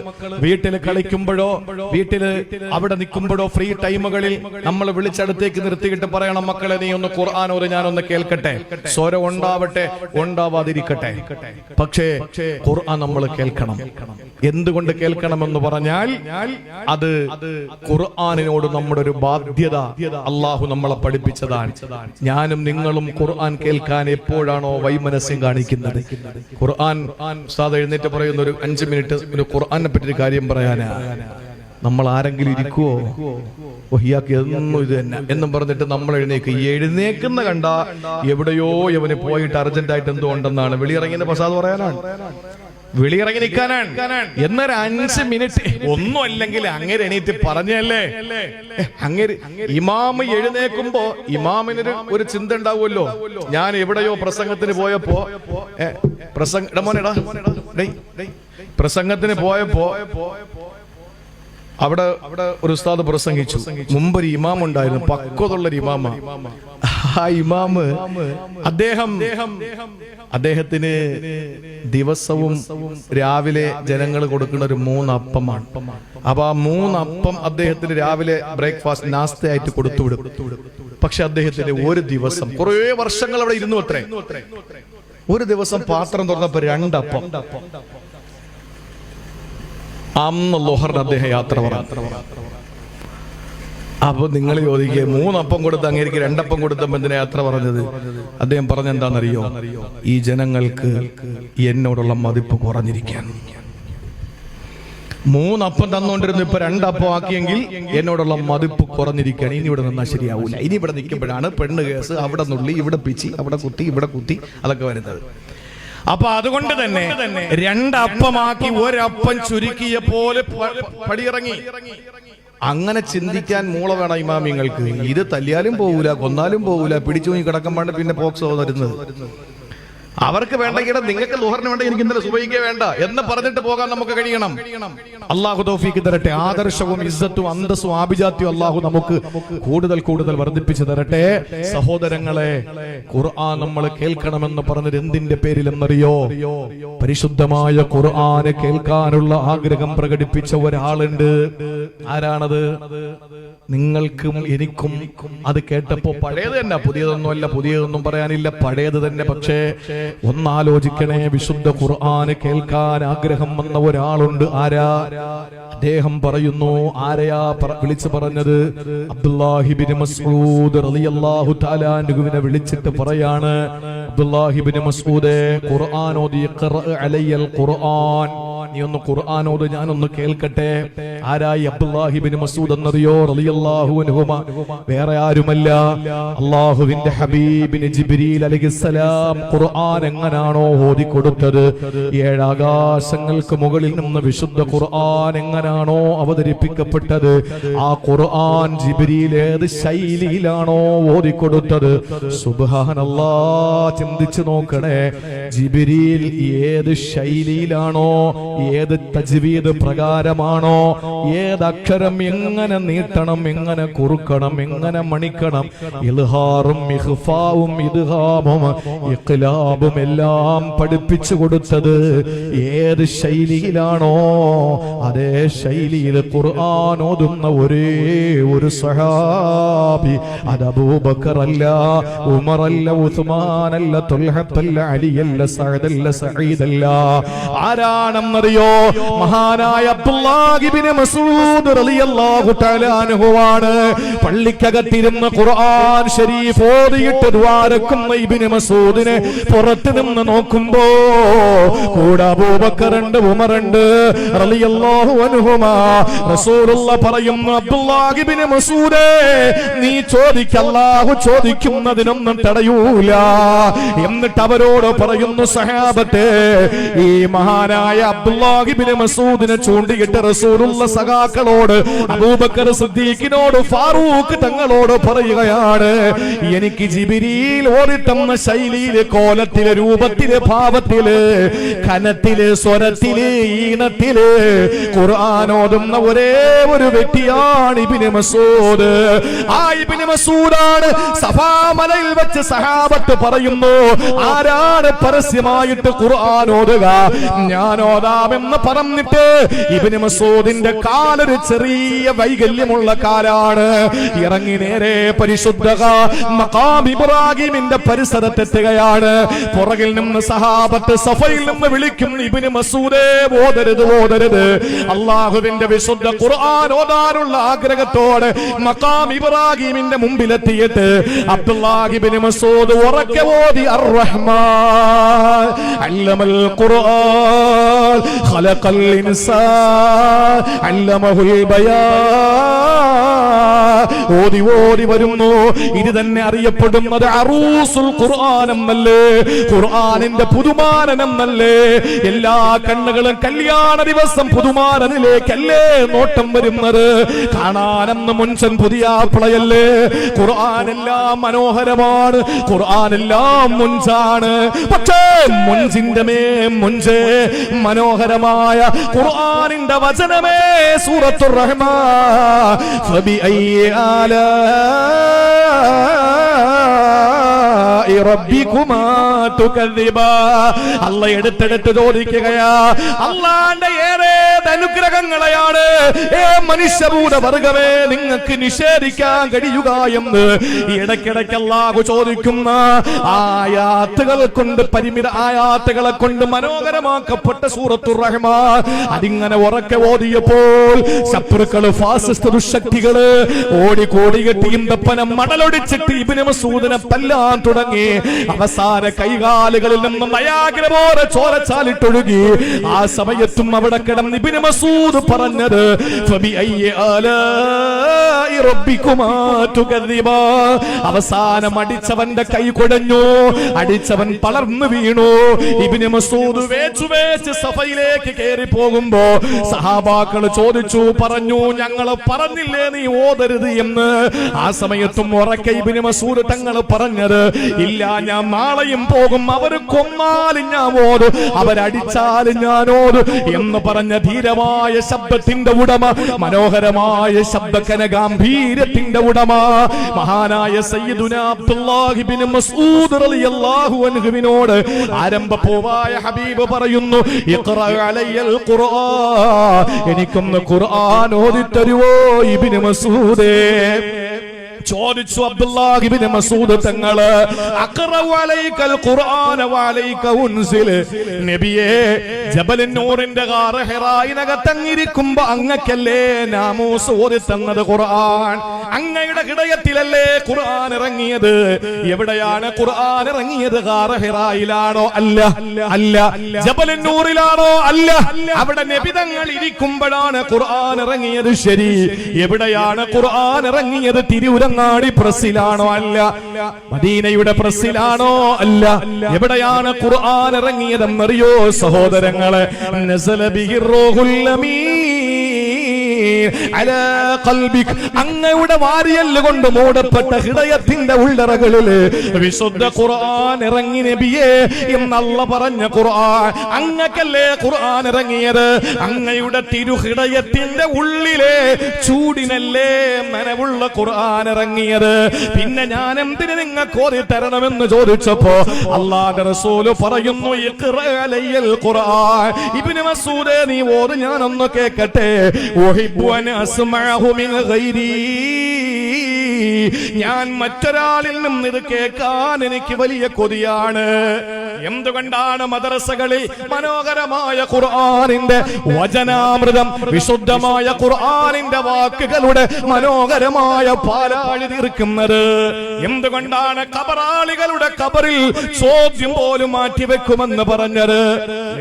വീട്ടിൽ കളിക്കുമ്പോഴോ വീട്ടിൽ അവിടെ നിൽക്കുമ്പോഴോ ഫ്രീ ടൈമുകളിൽ നമ്മൾ വിളിച്ചടുത്തേക്ക് നിർത്തിയിട്ട് പറയണം മക്കളെ നീ ഒന്ന് ഖുർആാനോട് ഞാനൊന്ന് കേൾക്കട്ടെ? സ്വരം ഉണ്ടാവട്ടെ ഉണ്ടാവാതിരിക്കട്ടെ. പക്ഷേ ഖുർആൻ നമ്മൾ കേൾക്കണം. എന്തുകൊണ്ട് കേൾക്കണമെന്ന് പറഞ്ഞാൽ അത് ഖുർആാനിനോട് നമ്മുടെ ഒരു ബാധ്യത അള്ളാഹു നമ്മളെ പഠിപ്പിച്ചതാണ്. ഞാനും നിങ്ങളും ഖുർആൻ കേൾക്കാൻ എപ്പോഴാണോ വൈമനസ്യം കാണിക്കുന്നത്? ഖുർആൻ സാധ എഴുന്നേറ്റ് പറയുന്ന ഒരു അഞ്ച് മിനിറ്റ് ഒരു ഖുർആനെ പറ്റി ഒരു കാര്യം പറയാനാ. നമ്മൾ ആരെങ്കിലും ഇരിക്കുവോ? ഒഹിയാക്ക് എന്നും ഇത് തന്നെ. എന്നും പറഞ്ഞിട്ട് നമ്മൾ എഴുന്നേക്ക്. എഴുന്നേക്കുന്ന കണ്ട എവിടെയോ ഇവന് പോയിട്ട് അർജന്റായിട്ട് എന്തോ ഉണ്ടെന്നാണ്. വെളിയിറങ്ങിയ പ്രസാദ് പറയാനാണ്. വെളിയിറങ്ങി നിൽക്കാനാണ്. എന്നൊരു അഞ്ച് മിനിറ്റ് ഒന്നും അല്ലെങ്കിൽ അങ്ങനെ എണീറ്റ് പറഞ്ഞല്ലേ? അങ്ങനെ ഇമാമ് എഴുന്നേക്കുമ്പോ ഇമാമിനൊരു ഒരു ചിന്ത ഉണ്ടാവുമല്ലോ. ഞാൻ എവിടെയോ പ്രസംഗത്തിന് പോയപ്പോ പ്രസംഗ പ്രസംഗത്തിന് പോയപ്പോ അവിടെ അവിടെ ഒരു ഉസ്താദ് പ്രസംഗിച്ചു. മുമ്പ് ഒരു ഇമാം ഉണ്ടായിരുന്നു പക്വതുള്ള ഒരു ഇമാമ. ആ ഇമാമ് അദ്ദേഹം അദ്ദേഹത്തിന് ദിവസവും രാവിലെ ജനങ്ങൾ കൊടുക്കുന്ന ഒരു മൂന്നപ്പമാണ്. അപ്പൊ ആ മൂന്നപ്പം അദ്ദേഹത്തിന് രാവിലെ ബ്രേക്ക്ഫാസ്റ്റ് നാസ്തയായിട്ട് കൊടുത്തു വിടും. പക്ഷെ അദ്ദേഹത്തിന് ഒരു ദിവസം കുറേ വർഷങ്ങൾ അവിടെ ഇരുന്നു അത്രേ. ഒരു ദിവസം പാത്രം തുറന്നപ്പോ രണ്ടപ്പം. അന്ന് ലോഹറിന് അദ്ദേഹം യാത്ര പറഞ്ഞു. അപ്പൊ നിങ്ങൾ ചോദിക്കുക മൂന്നപ്പം കൊടുത്ത് അങ്ങേക്ക് രണ്ടപ്പം കൊടുത്തപ്പോ എന്തിനാ യാത്ര പറഞ്ഞത്? അദ്ദേഹം പറഞ്ഞെന്താണെന്നറിയോ? ഈ ജനങ്ങൾക്ക് എന്നോടുള്ള മതിപ്പ് കുറഞ്ഞിരിക്കാൻ. മൂന്നപ്പം തന്നുകൊണ്ടിരുന്നു ഇപ്പൊ രണ്ടപ്പം ആക്കിയെങ്കിൽ എന്നോടുള്ള മതിപ്പ് കുറഞ്ഞിരിക്കുകയാണ് ഇനി ഇവിടെ നിന്നാൽ ശരിയാവൂല. ഇനി ഇവിടെ നിൽക്കുമ്പോഴാണ് പെണ്ണ് കേസ് അവിടെ നുള്ളി ഇവിടെ പിച്ചി അവിടെ കുത്തി ഇവിടെ കുത്തി അതൊക്കെ വരുന്നത്. അപ്പൊ അതുകൊണ്ട് തന്നെ രണ്ടപ്പമാക്കി ഒരപ്പം ചുരുക്കിയ പോലെ പടിയിറങ്ങി. അങ്ങനെ ചിന്തിക്കാൻ മൂള വേണം ഇമാമിങ്ങൾക്ക്. ഇത് തല്ലിയാലും പോകൂല കൊന്നാലും പോകൂല പിടിച്ചു കിടക്കാൻ പാണ്ട് പിന്നെ പോക്സോ വരുന്നത്. അവർക്ക് വേണ്ടെങ്കിൽ നിങ്ങൾക്ക് ലുഹറിന് വേണ്ട എനിക്ക് ഇന്നലെ സുബൈക്ക് വേണ്ട എന്ന് പറഞ്ഞിട്ട് പോകാൻ നമുക്ക് കഴിയണം. അള്ളാഹു തൗഫീക്ക് തരട്ടെ. ആദർശവും ഇസ്സത്തും അന്തസ്സും ആഭിജാത്യവും അള്ളാഹു നമുക്ക് കൂടുതൽ കൂടുതൽ വർദ്ധിപ്പിച്ചു തരട്ടെ. സഹോദരങ്ങളെ ഖുർആൻ നമ്മൾ കേൾക്കണമെന്ന് പറഞ്ഞത് എന്തിന്റെ പേരിലെന്നറിയോ? പരിശുദ്ധമായ ഖുർആന് കേൾക്കാനുള്ള ആഗ്രഹം പ്രകടിപ്പിച്ച ഒരാളുണ്ട്. ആരാണത്? നിങ്ങൾക്കും എനിക്കും അത് കേട്ടപ്പോ പഴയത് തന്നെ പുതിയതൊന്നും അല്ല പുതിയതൊന്നും പറയാനില്ല. പഴയത് തന്നെ പക്ഷേ ഒന്നാലോചിക്കണേ വിശുദ്ധ ഖുർആന് കേൾക്കാൻ ആഗ്രഹം വന്ന ഒരാളുണ്ട്. ആരാ? അദ്ദേഹം പറയുന്നു ആരെയാ വിളിച്ചു പറഞ്ഞത്? അബ്ദുല്ലാഹിബിൻ മസ്ഊദ് റളിയല്ലാഹു വിളിച്ചിട്ട് പറയാണ് അബ്ദുല്ലാഹിബിൻ മസ്ഊദേ ഖുർആൻ ഓതി ഖുർആൻ. നീ ഒന്ന് ഖുർആാനോട് ഞാനൊന്ന് കേൾക്കട്ടെ. ആരായി അബ്ദുല്ലാഹിബിൻ മസൂദ് എന്നറിയോ? റളിയല്ലാഹു വേറെ ആരുമല്ല. അള്ളാഹുവിന്റെ ഹബീബിന് ജിബ്രീൽ അലൈഹിസ്സലാം ഖുർആൻ എങ്ങനാണോ ഓതി കൊടുത്തത് ഏഴാകാശങ്ങൾക്ക് മുകളിൽ നിന്ന് വിശുദ്ധ ഖുർആൻ എങ്ങനാണോ അവതരിപ്പിക്കപ്പെട്ടത്? ആ ഖുർആൻ ജിബ്രീൽ ഏത് ശൈലിയിലാണോ ഓതി കൊടുത്തത് സുബ്ഹാനല്ലാ ചിന്തിച്ചു നോക്കണേ. ജിബ്രീൽ ഏത് ശൈലിയിലാണോ ഏത് തജ്വീദ് പ്രകാരമാണോ ഏത് അക്ഷരം എങ്ങനെ നീട്ടണം എങ്ങനെ കുറുക്കണം എങ്ങനെ മണിക്കണം ഇൽഹാറും ഇഹ്ഫാവും ഇദ്ഹാമും ഇഖ്ലാബും എല്ലാം പഠിപ്പിച്ചു കൊടുത്തത് ഏത് ശൈലിയിലാണോ അതേ ശൈലിയിൽ ഖുർആൻ ഓതുന്ന ഒരേ ഒരു സഹാബി. അത് അബൂബക്കർ അല്ല ഉമർ അല്ല ഉസ്മാൻ അല്ല തുൽഹത്തല്ല അലിയല്ല സഅദല്ല സഈദല്ല ആരാണെന്നറിയോ മഹാനായ അബ്ദുല്ലാഹിബ്നു മസൂദ് റളിയല്ലാഹു തആല അൻഹുവാണ്. പള്ളിക്കകത്തിരുന്ന് ഖുർആൻ ശരീഫ് ഓതിയിട്ട് ദ്വാരക്കുന്ന ഇബ്നു മസൂദിനെ പുറത്തു നിന്ന് നോക്കുമ്പോ കൂടെ അബൂബക്കറുണ്ട് ഉമറുണ്ട് റളിയല്ലാഹു അൻഹുമാ. റസൂലുള്ള പറയുന്നു അബ്ദുല്ലാഹിബ്നു മസൂദേ നീ ചോദിക്ക അല്ലാഹു ചോദിക്കുന്നതിനൊന്നും തടയൂല. എന്നിട്ട് അവരോട് പറയുന്നു സഹാബത്തെ ഈ മഹാനായ അബ്ദുല്ലാഹിബിന് മസൂദിനെ ചൂണ്ടിയിട്ട് റസൂലുള്ള സഖാക്കളോട് അബൂബക്കർ സിദ്ദീഖിനോട് ഫാറൂഖ് തങ്ങളോട് പറയുകയാണ് എനിക്ക് ജിബിരിയിൽ ഓടിട്ടെന്ന ശൈലിയിൽ കോലത്തിൽ രൂപത്തിൽ ഭാവത്തിൽ കനത്തിൽ സ്വരത്തിൽ ഈണത്തിൽ ഖുർആൻ ഓതുന്ന ഒരേ ഒരു വ്യക്തിയാണ് ഇബിന് മസൂദ്. ആ ഇബിന് മസൂദാണ് സഭാമലയിൽ വെച്ച് സഹാബത്ത് പറയുന്നു ആരാണ് പരസ്യമായിട്ട് ഖുർആൻ ഓതുക ഞാൻ ഓതാമെന്ന് പറഞ്ഞിട്ട് ഇബിന് മസൂദിന്റെ കാലൊരു ചെറിയ വൈകല്യമുള്ള കാലാണ്. ഇറങ്ങി നേരെ പരിശുദ്ധ മഖാം ഇബ്രാഹിമിന്റെ പരിസരത്തെത്തുകയാണ്. പുറകിൽ നിന്ന് സഹാബത്ത് സഫയിൽ നിന്ന് വിളിക്കും ഇബിന് മസൂദേ ഓതരുത് ഓതരുത്. അള്ളാഹുവിന്റെ വിശുദ്ധ ഖുർആൻ ഓതാനുള്ള ആഗ്രഹത്തോടെ മഖാം ഇബ്രാഹിമിന്റെ മുമ്പിലെത്തിയിട്ട് അബ്ദുല്ലാഹിബിന് മസൂദ് ഉറക്കെ ഓതി അർ-റഹ്മാൻ അല്ലമൽ ഖുർആൻ ഖലഖൽ الإنسان علمه البيان ഓടി ഓടി വരുന്നു. ഇത് തന്നെ അറിയപ്പെടുന്നത് അറൂസുൽ ഖുർആൻ എന്നല്ലേ ഖുർആനിന്റെ പുതുമാനൻ എന്നല്ലേ എല്ലാ കണ്ണുകളും കല്യാണ ദിവസം പുതുമാനനിലേക്കല്ലേ നോട്ടം വരുന്നത്? കാണാനെന്ന് മുൻസൻ പുതിയ ഖുർആൻ ഖുർആനെല്ലാം മനോഹരമാണ്. ഖുർആനെല്ലാം മുൻസാണ്. പക്ഷേ മുൻസിന്റെ മേ മുൻസേ മനോഹരമായ ഖുർആനിന്റെ വചനമേ സൂറത്തുർ റഹ്മാൻ ഫബി ഐ തുകദ്ദിബാ അല്ല എടുത്തെടുത്ത് ചോദിക്കുകയാ അള്ളാന്റെ ഏറെ അനുഗ്രഹങ്ങളെയാണ് ഏ മനുഷ്യഭൂത വർഗമേ നിങ്ങൾക്ക് നിഷേധിക്കാൻ കഴിയുക എന്ന്. ഇടയ്ക്കിടയ്ക്ക് അല്ലാഹു ചോദിക്കുന്ന ആയാത്തുകൾ കൊണ്ട് പരിമിത ആയാത്തുകളെ കൊണ്ട് മനോഹരമാക്കപ്പെട്ട സൂറത്തുർ റഹ്മാൻ അതിങ്ങനെ ഉറക്കെ ഓതിയപ്പോൾ ശത്രുക്കൾ ഫാസിസ്റ്റ് ദുശക്തികൾ ഓടി കോടി കെട്ടിയും തപ്പനം മടലൊടിച്ചിട്ട് ഇബിന് മസൂദിനെ തല്ലാൻ തുടങ്ങി. അവസാന കൈകാലുകളിൽ നിന്നും നയാഗ്രപോരെ ചോരച്ചാലിട്ടൊഴുകി ആ സമയത്തും അവിടെ കിടന്ന് ഇബിന് മസൂദ് പറഞ്ഞത്. അവസാനം അടിച്ചവന്റെ കൈ കൊടഞ്ഞു. അടിച്ചവൻ പളർന്നു വീണു. ഇബിന് മസൂദ് വേച്ചു വേച്ച് സഭയിലേക്ക് കയറി പോകുമ്പോ സഹാബാക്കൾ ചോദിച്ചു പറഞ്ഞു ഞങ്ങൾ പറഞ്ഞില്ലേ നീ ഓതരുത് എന്ന്? ആ സമയത്തും ഉറക്കെ ഇബിന് മസൂദ് തങ്ങൾ പറഞ്ഞത് ഇല്ല ഞാൻ നാളെയും പോകും. അവർ കൊന്നാലും ഞാൻ ഓടും. അവരടിച്ചാലും ഞാൻ ഓതും എന്ന് പറഞ്ഞ ധീരമായ ശബ്ദത്തിന്റെ ഉടമ മനോഹരമായ ശബ്ദക്കന ഗാംഭീര്യത്തിന്റെ ഉടമ മഹാനായ സയ്യിദുന അബ്ദുല്ലാഹി മസൂദ് റളിയല്ലാഹു അൻഹുവിനോട് ആരംഭ പോവായ ഹബീബ് പറയുന്നു ഇഖ്റ അലയ്യൽ ഖുർആൻ. എനിക്കൊന്ന് ഖുർആൻ ഓതി തരുവോ ഇബ്നു മസൂദേ ചോദിച്ചു അബ്ദുല്ലാഹിബിന് മസൂദ് തങ്ങൾ അലൈക്കൽ ഖുർആന വഅലൈക ഉൻസിൽ. നബിയേ ജബലുൻ നൂറിന്റെ ഗാറ ഹിറായിനകത്തങ്ങിരിക്കുമ്പോ അങ്ങക്കല്ലേ നാമൂസ് ഓതി തന്നത് ഖുർആൻ? അങ്ങയുടെ ഹൃദയത്തിലല്ലേ ഖുർആൻ ഇറങ്ങിയത്? എവിടെയാണ് ഖുർആൻ ഇറങ്ങിയത്? ഹിറായിലാണോ? അല്ല അല്ല. ജബലുൻ നൂറിലാണോ? അല്ല. അവിടെ നബിതങ്ങൾ ഇരിക്കുമ്പോഴാണ് ഖുർആൻ ഇറങ്ങിയത് ശരി. എവിടെയാണ് ഖുർആൻ ഇറങ്ങിയത്? തിരുവരങ്ങാടി പ്രസിലാണോ അല്ല? മദീനയുടെ പ്രസിലാണോ അല്ല? എവിടെയാണ് ഖുർആൻ ഇറങ്ങിയതെന്നറിയോ സഹോദരങ്ങളെ? നസല ബിഹിർ റൂഹുൽ അമീൻ. അങ്ങയുടെ വാരിയൽ കൊണ്ട് മൂടപ്പെട്ട ഹൃദയത്തിന്റെ ഉള്ളറകളിൽ വിശുദ്ധ ഖുർആൻ ഇറങ്ങി നബിയേ എന്നല്ല പറഞ്ഞ ഖുർആൻ. അങ്ങക്കല്ലേ ഖുർആൻ ഇറങ്ങിയത്? അങ്ങയുടെ തിരുഹൃദയത്തിന്റെ ഉള്ളിലെ ചൂടിനല്ലേ നനവുള്ള ഖുർആൻ ഇറങ്ങിയത്. പിന്നെ ഞാൻ എന്തിന് നിങ്ങൾക്ക് ഓതി തരണമെന്ന് ചോദിച്ചപ്പോ അള്ളാഹ് റസൂൽ പറയുന്നു ഖുർആൻ. ഇബ്നു മസൂദ് നീ ഓത് ഞാനൊന്ന് കേക്കട്ടെ. ഞാൻ മറ്റൊരാളിൽ നിന്ന് ഇത് കേൾക്കാൻ എനിക്ക് വലിയ കൊതിയാണ്. എന്തുകൊണ്ടാണ് മദ്രസകളിൽ മനോഹരമായ ഖുർആനിന്റെ വചനാമൃതം വിശുദ്ധമായ ഖുർആനിന്റെ വാക്കുകളുടെ മനോഹരമായ പാലാഴി തീർക്കുന്നത്? എന്തുകൊണ്ടാണ് കബറാളികളുടെ കബറിൽ ചോദ്യം പോലും മാറ്റിവെക്കുമെന്ന് പറഞ്ഞത്?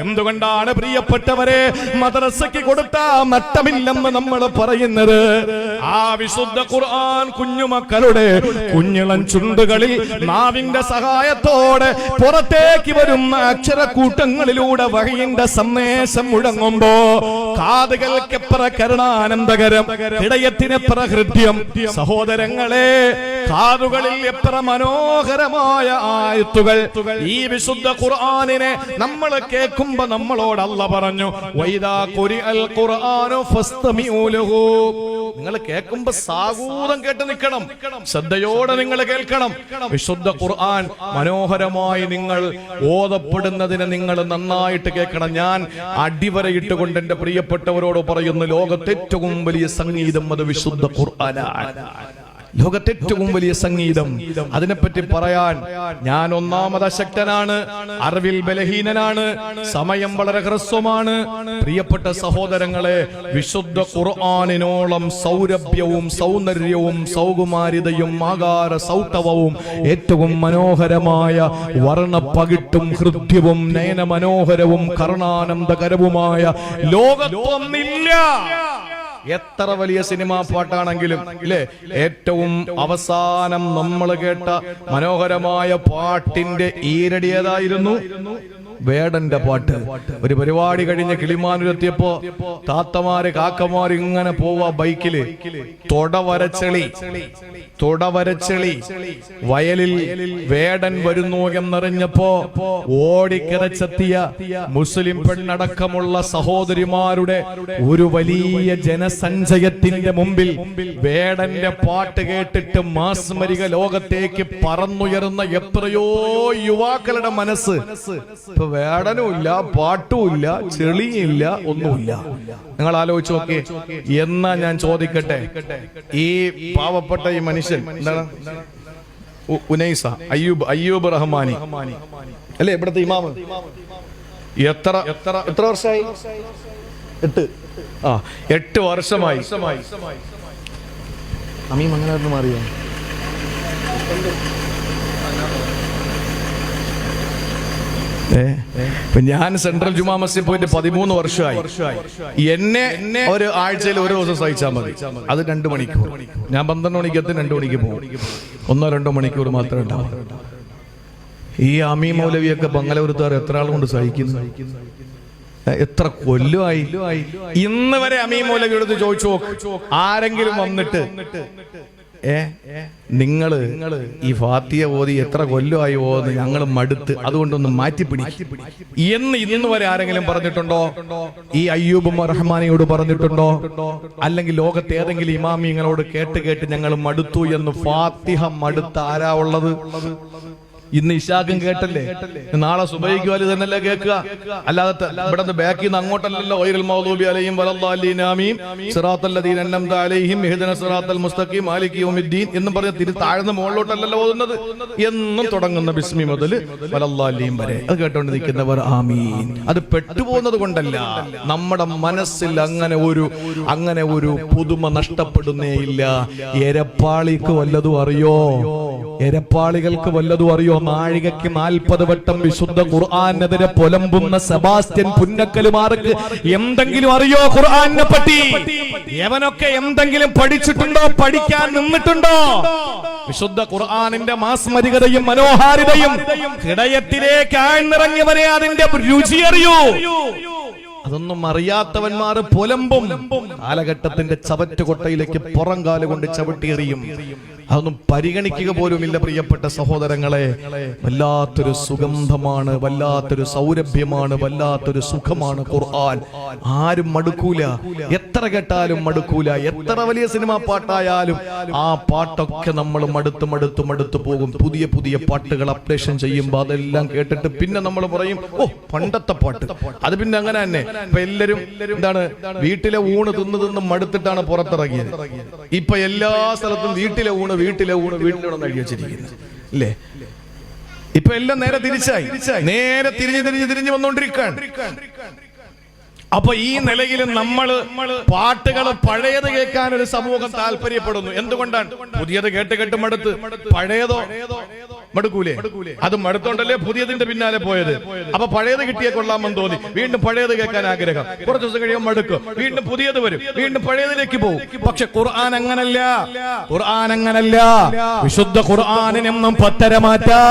എന്തുകൊണ്ടാണ് പ്രിയപ്പെട്ടവരെ മദ്രസയ്ക്ക് കൊടുത്ത നട്ടമില്ലെന്ന് നമ്മൾ പറയുന്നത്? ആ വിശുദ്ധ ഖുർആൻ കുഞ്ഞുമക്കളുടെ കുഞ്ഞിളൻ ചുണ്ടുകളിൽ നാവിന്റെ സഹായത്തോടെ പുറത്തേക്ക് വരുന്ന അക്ഷരക്കൂട്ടങ്ങളിലൂടെ വഹയിന്റെ സന്ദേശം മുഴങ്ങുമ്പോ കാതുകൾക്കെപ്പറ കരുണാനന്ദകരം ഹൃദയത്തിനെപ്പറ ഹൃദ്യം. സഹോദരങ്ങളെ കാതുകളിൽ എത്ര മനോഹരമായ ആയത്തുകൾ. ഈ വിശുദ്ധ ഖുർആാനിനെ നമ്മൾ കേൾക്കുമ്പോ നമ്മളോട് അല്ല പറഞ്ഞു നിങ്ങൾ കേൾക്കുമ്പോ സാഗൂതം കേട്ട് നിൽക്കണം ശ്രദ്ധയോടെ നിങ്ങൾ കേൾക്കണം. വിശുദ്ധ ഖുർആൻ മനോഹരമായി നിങ്ങൾ ഓതപ്പെടുന്നതിനെ നിങ്ങൾ നന്നായിട്ട് കേൾക്കണം. ഞാൻ അടിവരയിട്ടുകൊണ്ട് എന്റെ പ്രിയപ്പെട്ടവരോട് പറയുന്നു ലോകത്തെ ഏറ്റവും വലിയ സംഗീതം അത് വിശുദ്ധ ഖുർആനാണ്. ലോകത്തെ ഏറ്റവും വലിയ സംഗീതം. അതിനെപ്പറ്റി പറയാൻ ഞാൻ ഒന്നാമത് അശക്തനാണ് അറിവിൽ ബലഹീനനാണ്. സമയം വളരെ ഹ്രസ്വമാണ്. പ്രിയപ്പെട്ട സഹോദരങ്ങളെ വിശുദ്ധ ഖുർആാനിനോളം സൗരഭ്യവും സൗന്ദര്യവും സൗകുമാരിതയും ആകാര സൗട്ടവവും ഏറ്റവും മനോഹരമായ വർണപ്പകിട്ടും ഹൃദ്യവും നയന മനോഹരവും കർണാനന്ദകരവുമായ ലോകത്തൊന്നില്ല എത്ര വലിയ സിനിമാ പാട്ടാണെങ്കിലും ഇല്ലേ? ഏറ്റവും അവസാനം നമ്മൾ കേട്ട മനോഹരമായ പാട്ടിന്റെ ഈരടി ഏതായിരുന്നു വേടന്റെ പാട്ട്. ഒരു പരിപാടി കഴിഞ്ഞ് കിളിമാനൂരെത്തിയപ്പോ താത്തമാര് കാക്കമാര് ഇങ്ങനെ പോവാ ബൈക്കിൽ. തൊട വരച്ചെളി വയലിൽ വേടൻ വരുന്നു എന്നറിഞ്ഞപ്പോ ഓടിക്കിറച്ചെത്തിയ മുസ്ലിം പെണ്ണടക്കമുള്ള സഹോദരിമാരുടെ ഒരു വലിയ ജനസ ജനസഞ്ചയത്തിന്റെ മുമ്പിൽ വേടന്റെ പാട്ട് കേട്ടിട്ട് മാസ്മരിക ലോകത്തേക്ക് പറന്നുയർന്ന എത്രയോ യുവാക്കളുടെ മനസ്സ്. ഇപ്പൊ വേടനുമില്ല പാട്ടുമില്ല ചെളിയില്ല ഒന്നുമില്ല. നിങ്ങൾ ആലോചിച്ച് നോക്കിയേ. എന്നാ ഞാൻ ചോദിക്കട്ടെ? ഈ പാവപ്പെട്ട ഈ മനുഷ്യൻ എന്താണ്? ഉനൈസ അയ്യൂബ് അയ്യൂബ് റഹ്മാനി. അല്ലേ ഇവിടുത്തെ ഇമാമ്? എത്ര എത്ര എത്ര വർഷമായി? എട്ട്. ആ എട്ട് വർഷമായി. അമീം അങ്ങനെ മാറിയോ ഏ, ഇപ്പൊ ഞാൻ സെൻട്രൽ ജുമാ മസ്ജിദ് പോയിട്ട് പതിമൂന്ന് വർഷമായി. എന്നെ ഒരു ആഴ്ചയിൽ ഒരു ദിവസം സഹിച്ചാൽ മതി. അത് രണ്ടു മണിക്കൂർ. ഞാൻ പന്ത്രണ്ട് മണിക്ക് എത്തി രണ്ടു മണിക്ക് പോകും. ഒന്നോ രണ്ടോ മണിക്കൂർ മാത്രമേ ഉണ്ടാവും. ഈ അമീ മൗലവിയൊക്കെ ബംഗലപുരത്തുകാർ എത്ര ആൾ കൊണ്ട് സഹിക്കുന്നു? എത്ര കൊല്ലമായി ഇന്ന് വരെ അമീ മൗലവിയോട് ചോദിച്ചു ആരെങ്കിലും വന്നിട്ട് ഏ? നിങ്ങൾ ഈ ഫാത്തിയ ഓതി എത്ര കൊല്ലമായി ഓന്ന് ഞങ്ങൾ മടുത്ത് അതുകൊണ്ടൊന്ന് മാറ്റിപ്പിടി എന്ന് ഇന്ന് വരെ ആരെങ്കിലും പറഞ്ഞിട്ടുണ്ടോ? ഈ അയ്യൂബും റഹ്മാനിയോട് പറഞ്ഞിട്ടുണ്ടോ? അല്ലെങ്കിൽ ലോകത്തെ ഏതെങ്കിലും ഇമാമിങ്ങളോട് കേട്ട് കേട്ട് ഞങ്ങൾ മടുത്തു എന്ന് ഫാത്തിഹ മടുത്ത് ആരാ ഉള്ളത്? ഇന്ന് ഇഷാഖും കേട്ടല്ലേ? നാളെ സുബൈക്കുവാൽ വലി തന്നെയല്ലേ കേൾക്കുക? അല്ലാതെ ഇവിടെ ബാക്കിൽ നിന്ന് അങ്ങോട്ടല്ലല്ലോ. ഓയിരൽ മൗലൂബി അലയും വലല്ലാലീൻ ആമീൻ. സിറാത്തല്ലദീൻ അന്നംത അലൈഹിം മെഹദന സിറാത്തൽ മുസ്തഖീം. മാലിക് യൗമിദ്ദീൻ എന്നും പറഞ്ഞ് തിരി താഴ്ന്ന് മുകളിലോട്ടല്ലല്ലോ ഓതുന്നത്. എന്നും തുടങ്ങുന്ന ബിസ്മി മുതൽ വലല്ലാലീം വരെ. അത് കേട്ടോണ്ട് നിൽക്കുന്നവർ ആമീൻ. അത് പെട്ടുപോകുന്നത് കൊണ്ടല്ല. നമ്മുടെ മനസ്സിൽ അങ്ങനെ ഒരു അങ്ങനെ ഒരു പുതുമ നഷ്ടപ്പെടുന്നേ ഇല്ല. എരപ്പാളിക്ക് വല്ലതും അറിയോ? എരപ്പാളികൾക്ക് വല്ലതും അറിയോ? നാഴികയ്ക്ക് നാൽപ്പത് വട്ടം വിശുദ്ധ ഖുർആാനെതിരെ പുലമ്പുന്ന സെബാസ്റ്റ്യൻ പുന്നക്കലുമാർക്ക് എന്തെങ്കിലും അറിയോ ഖുർആാനെ പറ്റി? എവനൊക്കെ എന്തെങ്കിലും പഠിച്ചിട്ടുണ്ടോ? പഠിക്കാൻ നിന്നിട്ടുണ്ടോ? വിശുദ്ധ ഖുർആാനിന്റെ മാസ്മരികതയും മനോഹാരിതയും ഹൃദയത്തിലേക്ക് ആഴ്ന്നിറങ്ങിയവരെ അതിന്റെ രുചി അറിയൂ. അതൊന്നും അറിയാത്തവന്മാർ പുലമ്പും കാലഘട്ടത്തിന്റെ ചവറ്റുകൊട്ടയിലേക്ക് പുറം കാലുകൊണ്ട് ചവിട്ടിയെറിയും അതൊന്നും പരിഗണിക്കുക പോലുമില്ല പ്രിയപ്പെട്ട സഹോദരങ്ങളെ. വല്ലാത്തൊരു സുഗന്ധമാണ് വല്ലാത്തൊരു സൗരഭ്യമാണ് വല്ലാത്തൊരു സുഖമാണ് ഖുർആൻ. ആരും മടുക്കൂല. എത്ര കേട്ടാലും മടുക്കൂല. എത്ര വലിയ സിനിമാ പാട്ടായാലും ആ പാട്ടൊക്കെ നമ്മൾ മടുത്ത് മടുത്ത് മടുത്ത് പോകും. പുതിയ പുതിയ പാട്ടുകൾ അപ്ഡേഷൻ ചെയ്യുമ്പോൾ അതെല്ലാം കേട്ടിട്ട് പിന്നെ നമ്മൾ പറയും ഓ പണ്ടത്തെ പാട്ട്. അത് പിന്നെ അങ്ങനെ തന്നെ. ഇപ്പൊ എല്ലാരും എന്താണ് വീട്ടിലെ ഊണ് തിന്ന് തിന്ന് മടുത്തിട്ടാണ് പുറത്തിറങ്ങിയത്. ഇപ്പൊ എല്ലാ സ്ഥലത്തും വീട്ടിലെ ഊണ് ഊണ് വീട്ടിലെ ഊണ് വീട്ടിലൂടെ എഴുതി വെച്ചിരിക്കുന്നത് അല്ലേ? ഇപ്പൊ എല്ലാം നേരെ തിരിച്ചായി. നേരെ തിരിഞ്ഞ് തിരിഞ്ഞ് തിരിഞ്ഞ് വന്നോണ്ടിരിക്കാണ് അപ്പൊ ഈ നിലയിൽ നമ്മൾ പാട്ടുകൾ പഴയത് കേൾക്കാൻ ഒരു സമൂഹം താല്പര്യപ്പെടുന്നു. എന്തുകൊണ്ടാണ്? പുതിയത് കേട്ട് കേട്ട് മടുത്ത് പഴയതോ മടുക്കൂലേ? അത് മടുത്തോണ്ടല്ലേ പുതിയതിന്റെ പിന്നാലെ പോയത്. അപ്പൊ പഴയത് കിട്ടിയ കൊള്ളാമെന്ന് തോന്നി. വീണ്ടും പഴയത് കേൾക്കാൻ ആഗ്രഹം. കുറച്ച് ദിവസം കഴിയുമ്പോൾ മടുക്കും. വീണ്ടും പുതിയത് വരും. വീണ്ടും പഴയതിലേക്ക് പോകും. പക്ഷെ ഖുർആൻ അങ്ങനല്ല. ഖുർആൻ അങ്ങനല്ല. വിശുദ്ധ ഖുർആാനിനെന്നും പത്തര മാറ്റാ.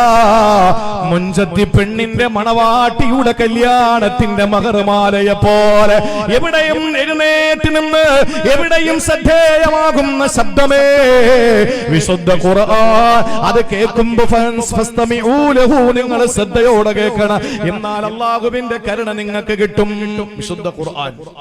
മുഞ്ചത്തി പെണ്ണിന്റെ മണവാട്ടിയുടെ കല്യാണത്തിന്റെ മകർമാലയെ പോലെ എവിടെയും എഴുന്നേറ്റ് നിന്ന് എവിടെയും ശ്രദ്ധേയമാകുന്ന ശബ്ദമേ. വിശുദ്ധ ഖുർആൻ. അത് കേൾക്കുമ്പോ നിങ്ങൾ ശ്രദ്ധയോടെ കേൾക്കണം. എന്നാൽ അള്ളാഹുവിന്റെ കരുണ നിങ്ങൾക്ക് കിട്ടും. വിശുദ്ധ ഖുർആൻ.